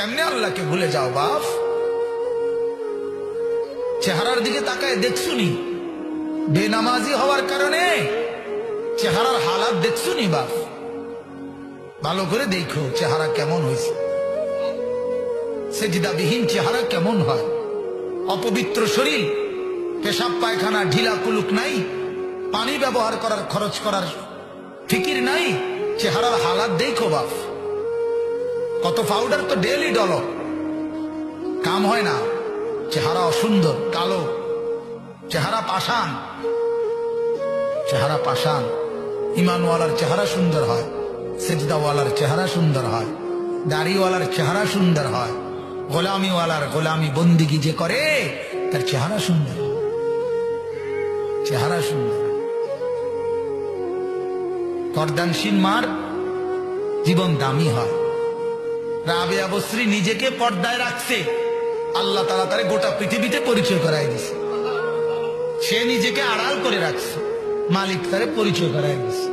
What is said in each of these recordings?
কেমনে আল্লাহকে ভুলে যাও, বাপ? চেহারার দিকে তাকায় দেখছুনি। বেনামাজি হওয়ার কারণে চেহারার হালাত দেখছুনি, বাপ। ভালো করে দেখো চেহারা কেমন হয়েছে। সেজিদাবিহীন চেহারা কেমন হয়? অপবিত্র শরীর, পেশাব পায়খানা, ঢিলা কুলুক নাই, পানি ব্যবহার করার খরচ করার ফিকির নাই, চেহারার হালাত দেখো, বাপ। কত পাউডার তো ডেলি ডল। কাম হয় না। চেহারা অসুন্দর, কালো। চেহারা পাষাণ। চেহারা পাষাণ। ইমানওয়ালার চেহারা সুন্দর হয়। সেজদাওয়ালার চেহারা সুন্দর হয়। দাড়িওয়ালার চেহারা সুন্দর হয়। গোলামিওয়ালার গোলামি বন্দিগি যে করে, তার চেহারা সুন্দর। চেহারা সুন্দর। পর্দানসীন মার, জীবন দামি হয়। রাবেয়া বস্রী নিজেকে পর্দায় রাখছে। আল্লাহ তালা তারে গোটা পৃথিবীতে পরিচয় করাই দিছে। সে নিজেকে আড়াল করে রাখছে। মালিক তারে পরিচয় করাই দিছে।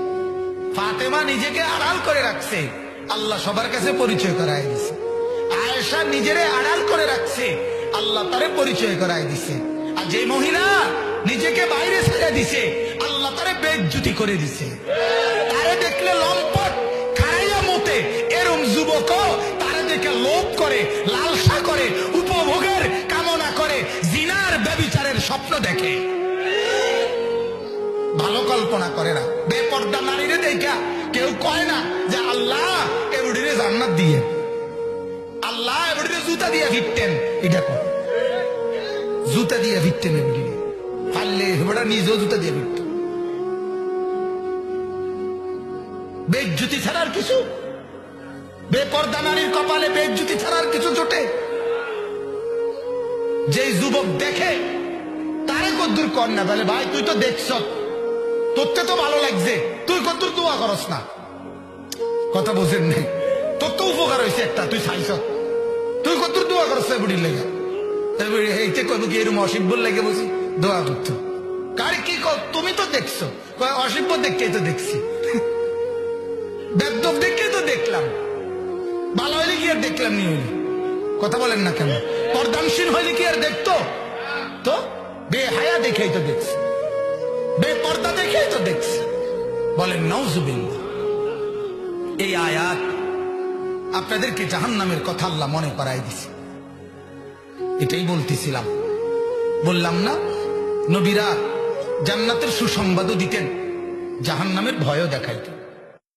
ফাতেমা নিজেকে আড়াল করে রাখছে। আল্লাহ সবার কাছে পরিচয় করাই দিছে। আয়েশা নিজেরে আড়াল করে রাখছে। আল্লাহ তারে পরিচয় করাই দিছে। আর যে মহিলা নিজেকে বাইরে ছেড়ে দিছে, আল্লাহ তারে বেজ্জুতি করে দিছে। তারে দেখলে লম্পট করে, লালসা করে, উপভোগের কামনা করে, জিনার ব্যবিচারের স্বপ্ন দেখে। ভালো কল্পনা করে না। বেপর্দা নারীরে দেখা কেউ কয় না যে আল্লাহ এমডিরে জান্নাত দিয়ে। আল্লাহ এমডিরে জুতা দিয়ে ফিরতেন এটা কয়। জুতা দিয়ে ফিরতেন এমডিরে পারলে হেবড়া নিজেও জুতা দিয়ে ফিরত বেজ্জুতি ছাড়ার কিছু বেপর্দা নারীর কপালে বেজ্জুতি ছাড়ার কিছু জোটে। যেই যুবক দেখে, তারে কদ্দুর কর না তাহলে, ভাই, তুই তো দেখছ তোরতে তো ভালো লাগছে, তুই কদ্দুর দোয়া করস না। কথা বুঝেন নাই। তোর তো উপকার হয়েছে একটা, তুই চাইছ। তুই কদ্দুর দোয়া করস বুড়ির লেগে। এইতে কইব কি এরকম অসিব্য লেগে বসি, দোয়া করতো। কার কি তুমি তো দেখছ। অসিব্য দেখতেই তো দেখছি। দেখলাম হইলে কি আর দেখলাম নি হইলে কথা বলেন না কেন? পর্দানসীন হইলে কি আর দেখতো? তো? বেহায়া দেখেই তো দেখছি। বেপর্দা দেখেই তো দেখছি। বলেন নৌজুবিল্লা এই আয়াত আপনাদেরকে জাহান নামের কথা আল্লাহ মনে করাই দিছে। এটাই বলতেছিলাম। বললাম না, নবীরা জান্নাতের সুসংবাদও দিতেন জাহান নামের ভয়ও দেখাইতেন।